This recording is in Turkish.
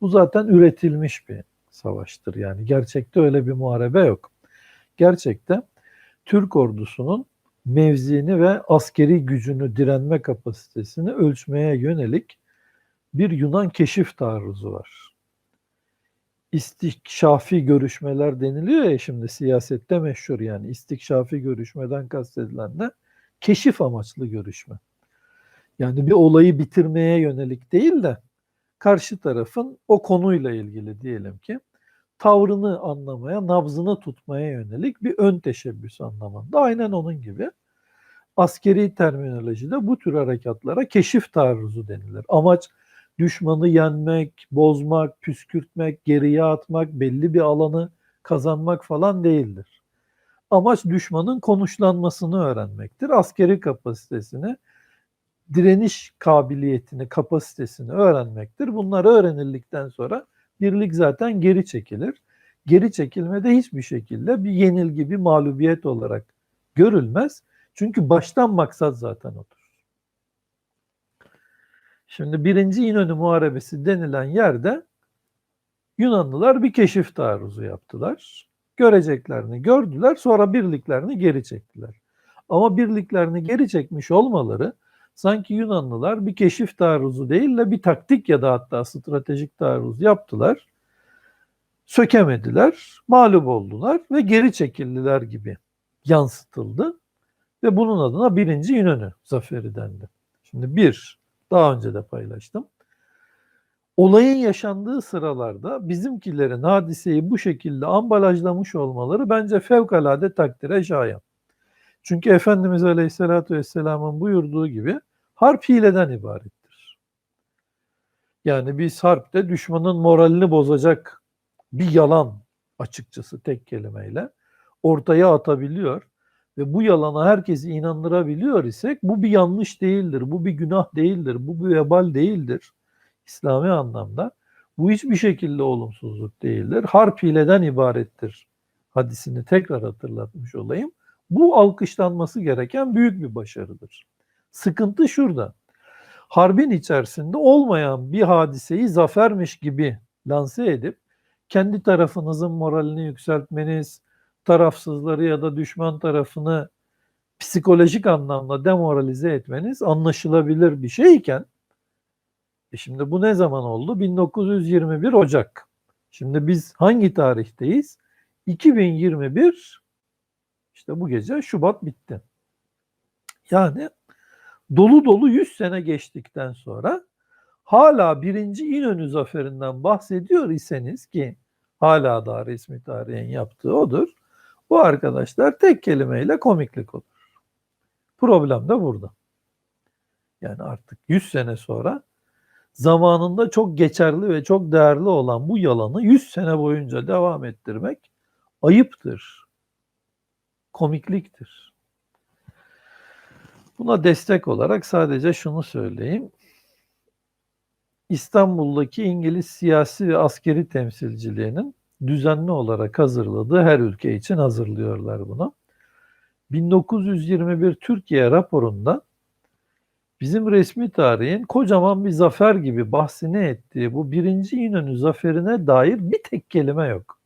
Bu zaten üretilmiş bir savaştır yani. Gerçekte öyle bir muharebe yok. Gerçekte Türk ordusunun mevzini ve askeri gücünü, direnme kapasitesini ölçmeye yönelik bir Yunan keşif taarruzu var. İstikşafi görüşmeler deniliyor ya şimdi siyasette meşhur yani istikşafi görüşmeden kastedilen de keşif amaçlı görüşme. Yani bir olayı bitirmeye yönelik değil de karşı tarafın o konuyla ilgili diyelim ki tavrını anlamaya, nabzını tutmaya yönelik bir ön teşebbüs anlamında. Aynen onun gibi askeri terminolojide bu tür harekatlara keşif taarruzu denilir. Amaç düşmanı yenmek, bozmak, püskürtmek, geriye atmak, belli bir alanı kazanmak falan değildir. Amaç düşmanın konuşlanmasını öğrenmektir. Askeri kapasitesini, direniş kabiliyetini, kapasitesini öğrenmektir. Bunlar öğrenildikten sonra birlik zaten geri çekilir. Geri çekilmede hiçbir şekilde bir yenilgi, bir mağlubiyet olarak görülmez. Çünkü baştan maksat zaten odur. Şimdi birinci İnönü Muharebesi denilen yerde Yunanlılar bir keşif taarruzu yaptılar. Göreceklerini gördüler, sonra birliklerini geri çektiler. Ama birliklerini geri çekmiş olmaları sanki Yunanlılar bir keşif taarruzu değil de bir taktik ya da hatta stratejik taarruz yaptılar. Sökemediler, mağlup oldular ve geri çekildiler gibi yansıtıldı. Ve bunun adına birinci İnönü zaferi dendi. Şimdi bir, daha önce de paylaştım. Olayın yaşandığı sıralarda bizimkilerin hadiseyi bu şekilde ambalajlamış olmaları bence fevkalade takdire şayan. Çünkü Efendimiz Aleyhisselatü Vesselam'ın buyurduğu gibi harp hileden ibarettir. Yani biz harpte düşmanın moralini bozacak bir yalan açıkçası tek kelimeyle ortaya atabiliyor ve bu yalana herkesi inandırabiliyor isek bu bir yanlış değildir, bu bir günah değildir, bu bir vebal değildir. İslami anlamda bu hiçbir şekilde olumsuzluk değildir. Harp hileden ibarettir hadisini tekrar hatırlatmış olayım. Bu alkışlanması gereken büyük bir başarıdır. Sıkıntı şurada. Harbin içerisinde olmayan bir hadiseyi zafermiş gibi lanse edip kendi tarafınızın moralini yükseltmeniz, tarafsızları ya da düşman tarafını psikolojik anlamda demoralize etmeniz anlaşılabilir bir şeyken e şimdi bu ne zaman oldu? 1921 Ocak. Şimdi biz hangi tarihteyiz? 2021 işte bu gece Şubat bitti. Yani dolu dolu 100 sene geçtikten sonra hala birinci İnönü zaferinden bahsediyor iseniz ki hala da resmi tarihin yaptığı odur. Bu arkadaşlar tek kelimeyle komiklik olur. Problem de burada. Yani artık 100 sene sonra zamanında çok geçerli ve çok değerli olan bu yalanı 100 sene boyunca devam ettirmek ayıptır. Komikliktir. Buna destek olarak sadece şunu söyleyeyim. İstanbul'daki İngiliz siyasi ve askeri temsilciliğinin düzenli olarak hazırladığı her ülke için hazırlıyorlar bunu. 1921 Türkiye raporunda bizim resmi tarihin kocaman bir zafer gibi bahsini ettiği bu birinci İnönü zaferine dair bir tek kelime yok.